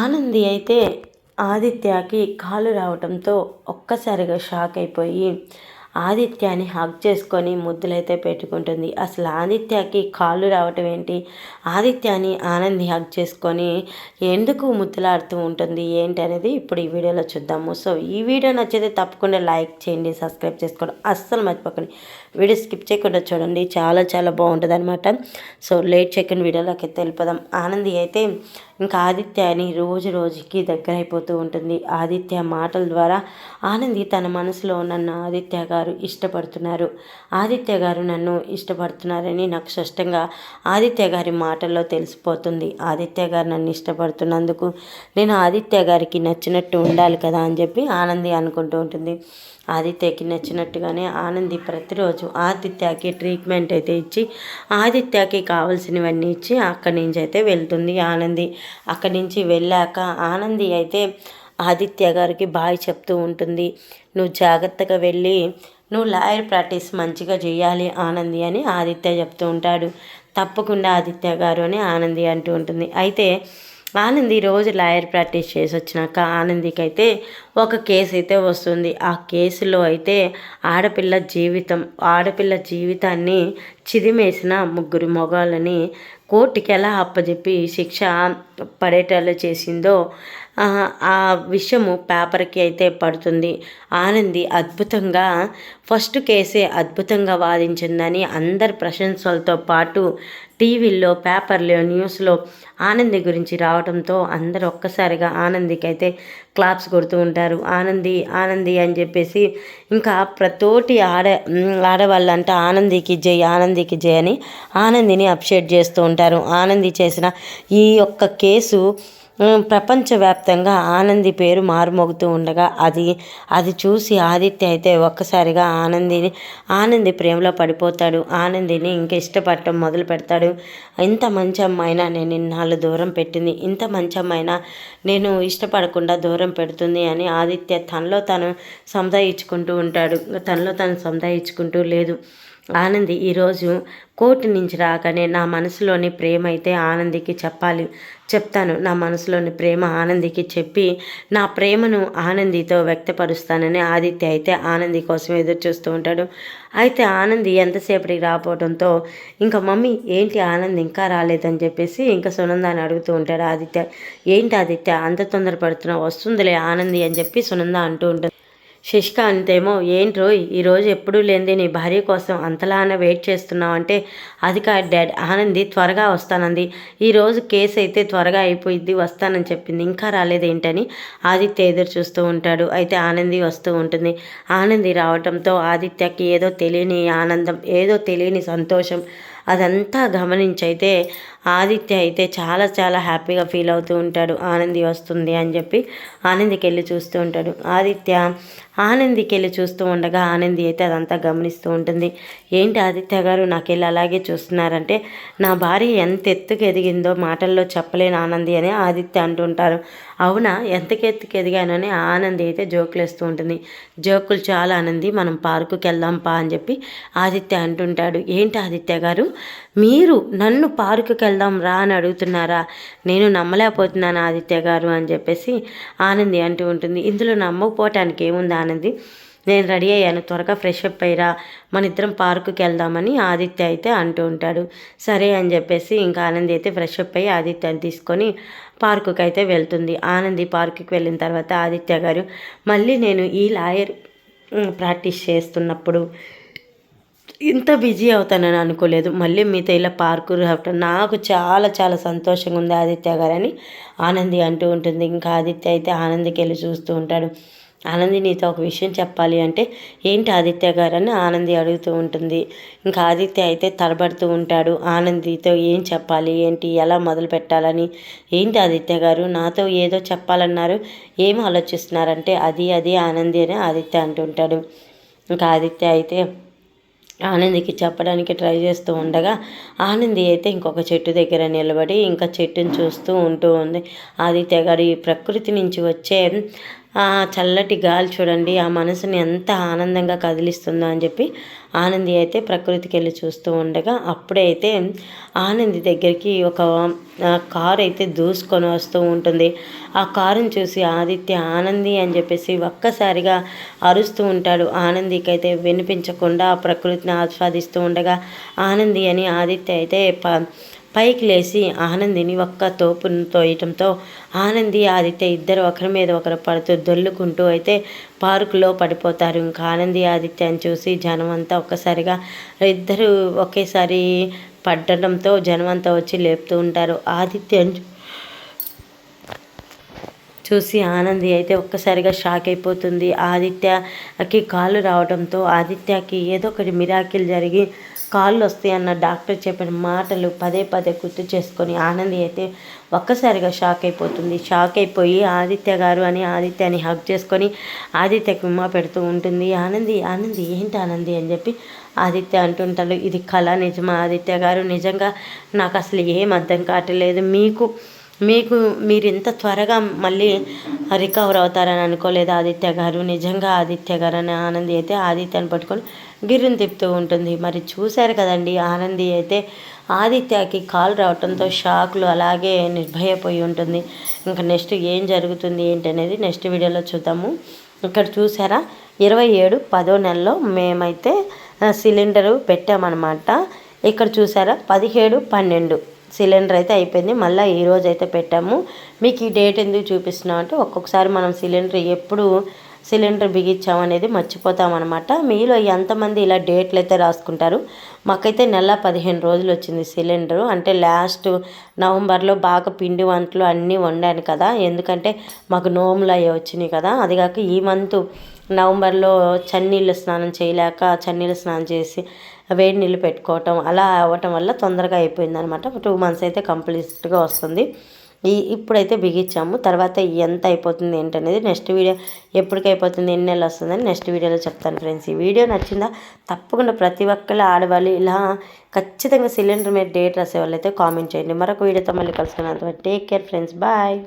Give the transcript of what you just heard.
ఆనంది అయితే ఆదిత్యకి కాలు రావడంతో ఒక్కసారిగా షాక్ అయిపోయి ఆదిత్యాన్ని హగ్ చేసుకొని ముద్దులైతే పెట్టుకుంటుంది. అసలు ఆదిత్యకి కాళ్ళు రావటం ఏంటి? ఆదిత్యాన్ని ఆనంది హగ్ చేసుకొని ఎందుకు ముద్దులాడుతూ ఉంటుంది? ఏంటి అనేది ఇప్పుడు ఈ వీడియోలో చూద్దాము. సో ఈ వీడియో నచ్చితే తప్పకుండా లైక్ చేయండి సబ్స్క్రైబ్ చేసుకోవడం అస్సలు మర్చిపోకండి. వీడియో స్కిప్ చేయకుండా చూడండి. చాలా చాలా బాగుంటుంది అనమాట సో లేట్ చేయకుండా వీడియోలోకి వెళ్ళిపోదాం. ఆనంది అయితే ఇంకా ఆదిత్యని రోజు రోజుకి దగ్గర అయిపోతూ ఉంటుంది. ఆదిత్య మాటల ద్వారా ఆనంది తన మనసులో నన్ను ఆదిత్య గారు ఇష్టపడుతున్నారు. ఆదిత్య గారు నన్ను ఇష్టపడుతున్నారని నాకు స్పష్టంగా ఆదిత్య గారి మాటల్లో తెలిసిపోతుంది. ఆదిత్య గారు నన్ను ఇష్టపడుతున్నందుకు నేను ఆదిత్య గారికి నచ్చినట్టు ఉండాలి కదా అని చెప్పి ఆనంది అనుకుంటూ ఉంటుంది. ఆదిత్యకి నచ్చినట్టుగానే ఆనంది ప్రతిరోజు ఆదిత్యకి ట్రీట్మెంట్ అయితే ఇచ్చి ఆదిత్యకి కావాల్సినవన్నీ ఇచ్చి అక్కడి నుంచి అయితే వెళ్తుంది ఆనంది. అక్కడి నుంచి వెళ్ళాక ఆనంది అయితే ఆదిత్య గారికి బాయ్ చెప్తూ ఉంటుంది నువ్వు జాగ్రత్తగా వెళ్ళి నువ్వు లాయర్ ప్రాక్టీస్ మంచిగా చేయాలి ఆనంది అని ఆదిత్య చెప్తూ ఉంటాడు. తప్పకుండా ఆదిత్య గారు అని ఆనంది అంటూ ఉంటుంది. అయితే ఆనంది రోజు లాయర్ ప్రాక్టీస్ చేసి వచ్చినాక ఆనందికి అయితే ఒక కేసు అయితే వస్తుంది. ఆ కేసులో అయితే ఆడపిల్ల జీవితం ఆడపిల్ల జీవితాన్ని చిదిమేసిన ముగ్గురు మొగాళ్ళని కోర్టుకి ఎలా అప్పజెప్పి శిక్ష పడేటట్లు చేసిందో ఆ విషయము పేపర్కి అయితే పడుతుంది. ఆనంది అద్భుతంగా ఫస్ట్ కేసే అద్భుతంగా వాదించిందని అందరి ప్రశంసలతో పాటు టీవీల్లో పేపర్లో న్యూస్లో ఆనంది గురించి రావడంతో అందరూ ఒక్కసారిగా ఆనందికి అయితే క్లాప్స్ కొడుతూ ఉంటారు. ఆనంది ఆనంది అని చెప్పేసి ఇంకా ప్రతోటి ఆడ ఆడవాళ్ళంటే ఆనందికి జై ఆనందికి జై అని ఆనందిని అప్షేట్ చేస్తూ ఉంటారు. ఆనంది చేసిన ఈ యొక్క కేసు ప్రపంచవ్యాప్తంగా ఆనంది పేరు మారుమోగుతూ ఉండగా అది అది చూసి ఆదిత్య అయితే ఒక్కసారిగా ఆనందిని ఆనంది ప్రేమలో పడిపోతాడు. ఆనందిని ఇంకా ఇష్టపడటం మొదలు పెడతాడు. ఇంత మంచి అమ్మాయినా నేను ఇన్నాళ్ళు దూరం పెట్టింది. ఇంత మంచి అమ్మాయినా నేను ఇష్టపడకుండా దూరం పెడుతుంది అని ఆదిత్య తనలో తను సంధాయించుకుంటూ ఉంటాడు. తనలో తను సంధాయించుకుంటూ లేదు. ఆనంది ఈరోజు కోర్టు నుంచి రాగానే నా మనసులోని ప్రేమ అయితే ఆనందికి చెప్పాలి చెప్తాను. నా మనసులోని ప్రేమ ఆనందికి చెప్పి నా ప్రేమను ఆనందితో వ్యక్తపరుస్తానని ఆదిత్య అయితే ఆనంది కోసం ఎదురు చూస్తూ ఉంటాడు. అయితే ఆనంది ఎంతసేపటికి రాకపోవడంతో ఇంకా మమ్మీ ఏంటి ఆనంద్ ఇంకా రాలేదని చెప్పేసి ఇంకా సునందాని అడుగుతూ ఉంటాడు ఆదిత్య. ఏంటి ఆదిత్య అంత తొందరపడుతున్నావు? వస్తుందిలే ఆనంది అని చెప్పి సునంద అంటూ ఉంటుంది. శశికాంత్ ఏమో ఏంట్రో ఈరోజు ఎప్పుడూ లేనిది నీ భార్య కోసం అంతలానే వెయిట్ చేస్తున్నావు అంటే అది కాదు డాడ్ ఆనంది త్వరగా వస్తానంది. ఈరోజు కేసు అయితే త్వరగా అయిపోయింది వస్తానని చెప్పింది. ఇంకా రాలేదేంటని ఆదిత్య ఎదురు చూస్తూ ఉంటాడు. అయితే ఆనంది వస్తూ ఉంటుంది. ఆనంది రావటంతో ఆదిత్యకి ఏదో తెలియని ఆనందం ఏదో తెలియని సంతోషం. అదంతా గమనించైతే ఆదిత్య అయితే చాలా చాలా హ్యాపీగా ఫీల్ అవుతూ ఉంటాడు. ఆనంది వస్తుంది అని చెప్పి ఆనందికి వెళ్ళి చూస్తూ ఉంటాడు. ఆదిత్య ఆనందికి వెళ్ళి చూస్తూ ఉండగా ఆనంది అయితే అదంతా గమనిస్తూ ఉంటుంది. ఏంటి ఆదిత్య గారు నాకు వెళ్ళి అలాగే చూస్తున్నారంటే నా భార్య ఎంత ఎత్తుకు ఎదిగిందో మాటల్లో చెప్పలేని ఆనంది అని ఆదిత్య అంటుంటారు. అవునా? ఎంతకెత్తుకు ఎదిగానని ఆనంది అయితే జోకులు వేస్తూ ఉంటుంది. జోకులు చాలా ఆనంది మనం పార్కుకి వెళ్దాం పా అని చెప్పి ఆదిత్య అంటుంటాడు. ఏంటి ఆదిత్య గారు? మీరు నన్ను పార్కుకి వెళ్దాం రా అని అడుగుతున్నారా? నేను నమ్మలేకపోతున్నాను ఆదిత్య గారు అని చెప్పేసి ఆనంది అంటూ ఉంటుంది. ఇందులో నమ్మకపోవటానికి ఏముంది ఆనంది? నేను రెడీ అయ్యాను. త్వరగా ఫ్రెష్ అప్ అయ్యిరా. మన ఇద్దరం పార్కుకి వెళ్దామని ఆదిత్య అయితే అంటూ ఉంటాడు. సరే అని చెప్పేసి ఇంకా ఆనంది అయితే ఫ్రెష్ అప్ అయ్యి ఆదిత్యని తీసుకొని పార్కుకి అయితే వెళ్తుంది. ఆనంది పార్కుకి వెళ్ళిన తర్వాత ఆదిత్య గారు మళ్ళీ నేను ఈ లాయర్ ప్రాక్టీస్ చేస్తున్నప్పుడు ఇంత బిజీ అవుతానని అనుకోలేదు. మళ్ళీ మీతో ఇలా పార్కు రావటం నాకు చాలా చాలా సంతోషంగా ఉంది ఆదిత్య గారని. ఆనంది అంటూ ఉంటుంది. ఇంకా ఆదిత్య అయితే ఆనందికి వెళ్ళి చూస్తూ ఉంటాడు. ఆనంది నీతో ఒక విషయం చెప్పాలి అంటే ఏంటి ఆదిత్య గారు అని ఆనంది అడుగుతూ ఉంటుంది. ఇంకా ఆదిత్య అయితే తలబడుతూ ఉంటాడు. ఆనందితో ఏం చెప్పాలి? ఏంటి? ఎలా మొదలు పెట్టాలని? ఏంటి ఆదిత్య గారు? నాతో ఏదో చెప్పాలన్నారు. ఏం ఆలోచిస్తున్నారంటే అది అది ఆనంది అని ఆదిత్య అంటుంటాడు ఇంకా ఆదిత్య అయితే ఆనందికి చెప్పడానికి ట్రై చేస్తూ ఉండగా ఆనంది అయితే ఇంకొక చెట్టు దగ్గర నిలబడి ఇంకా చెట్టుని చూస్తూ ఉంటూ ఉంది. ఆదిత్య తెగ ఈ ప్రకృతి నుంచి వచ్చే ఆ చల్లటి గాలి చూడండి ఆ మనసుని ఎంత ఆనందంగా కదిలిస్తుందో అని చెప్పి ఆనంది అయితే ప్రకృతికి వెళ్ళి చూస్తూ ఉండగా అప్పుడే అయితే ఆనంది దగ్గరికి ఒక కారు అయితే దూసుకొని వస్తూ ఉంటుంది. ఆ కారుని చూసి ఆదిత్య ఆనంది అని చెప్పేసి ఒక్కసారిగా అరుస్తూ ఉంటాడు. ఆనందికి అయితే వినిపించకుండా ఆ ప్రకృతిని ఆస్వాదిస్తూ ఉండగా ఆనంది అని ఆదిత్య అయితే ప పైకి లేచి ఆనందిని ఒక్క తోపును తోయటంతో ఆనంది ఆదిత్య ఇద్దరు ఒకరి మీద ఒకరు పడుతూ దొల్లుకుంటూ అయితే పార్కులో పడిపోతారు. ఇంకా ఆనంది ఆదిత్యని చూసి జనం అంతా ఒక్కసారిగా ఇద్దరు ఒకేసారి పడ్డడంతో జనం అంతా వచ్చి లేపుతూ ఉంటారు. ఆదిత్యని చూసి ఆనంది అయితే ఒక్కసారిగా షాక్ అయిపోతుంది. ఆదిత్యకి కాళ్ళు రావడంతో ఆదిత్యకి ఏదో ఒకటి మిరాకిల్ జరిగి కాళ్ళు వస్తాయి అన్న డాక్టర్ చెప్పిన మాటలు పదే పదే గుర్తు చేసుకొని ఆనంది అయితే ఒక్కసారిగా షాక్ అయిపోతుంది. షాక్ అయిపోయి ఆదిత్య గారు అని ఆదిత్యని హక్ చేసుకొని ఆదిత్యకి ఉమ్మ పెడుతూ ఉంటుంది. ఆనంది ఆనంది ఏంటి ఆనంది అని చెప్పి ఆదిత్య అంటుంటాడు. ఇది కళ నిజమా ఆదిత్య గారు? నిజంగా నాకు అసలు ఏం అర్థం కావట్లేదు. మీకు మీకు మీరు ఇంత త్వరగా మళ్ళీ రికవర్ అవుతారని అనుకోలేదు? ఆదిత్య గారు? నిజంగా ఆదిత్య గారు అని ఆనంది అయితే ఆదిత్యని పట్టుకొని గిర్రుని తిప్పుతూ ఉంటుంది. మరి చూశారు కదండి ఆనంది అయితే ఆదిత్యకి కాల్ రావడంతో షాక్లు అలాగే నిర్భయపోయి ఉంటుంది. ఇంకా నెక్స్ట్ ఏం జరుగుతుంది ఏంటి అనేది నెక్స్ట్ వీడియోలో చూద్దాము. ఇక్కడ చూసారా ఇరవై ఏడు పదో నెలలో మేమైతే సిలిండరు పెట్టామన్నమాట. ఇక్కడ చూసారా పదిహేడు పన్నెండు. సిలిండర్ అయితే అయిపోయింది. మళ్ళీ ఈరోజు అయితే పెట్టాము. మీకు ఈ డేట్ ఎందుకు చూపిస్తున్నాం అంటే ఒక్కొక్కసారి మనం సిలిండర్ ఎప్పుడు సిలిండర్ బిగించామనేది మర్చిపోతామన్నమాట. మీలో ఎంతమంది ఇలా డేట్లు అయితే రాసుకుంటారు? మాకైతే నెల పదిహేను రోజులు వచ్చింది సిలిండరు. అంటే లాస్ట్ నవంబర్లో బాగా పిండి వంటలు అన్నీ వండాను కదా. ఎందుకంటే మాకు నోములు అవి వచ్చినాయి కదా. అది కాక ఈ మంత్ నవంబర్లో చన్నీళ్ళు స్నానం చేయలేక చన్నీళ్ళు స్నానం చేసి వేడి నీళ్ళు పెట్టుకోవటం అలా అవ్వటం వల్ల తొందరగా అయిపోయింది అనమాట టూ మంత్స్ అయితే కంప్లీట్గా వస్తుంది. ఈ ఇప్పుడైతే బిగించాము. తర్వాత ఎంత అయిపోతుంది ఏంటనేది నెక్స్ట్ వీడియో ఎప్పటికి అయిపోతుంది ఎన్ని నెలలు వస్తుందని నెక్స్ట్ వీడియోలో చెప్తాను ఫ్రెండ్స్. ఈ వీడియో నచ్చిందా? తప్పకుండా ప్రతి ఒక్కరు ఆడవాళ్ళు ఇలా ఖచ్చితంగా సిలిండర్ మీద డేట్ రాసేవాళ్ళు అయితే కామెంట్ చేయండి. మరొక వీడియోతో మళ్ళీ కలుసుకున్నాను టేక్ కేర్ ఫ్రెండ్స్. బాయ్.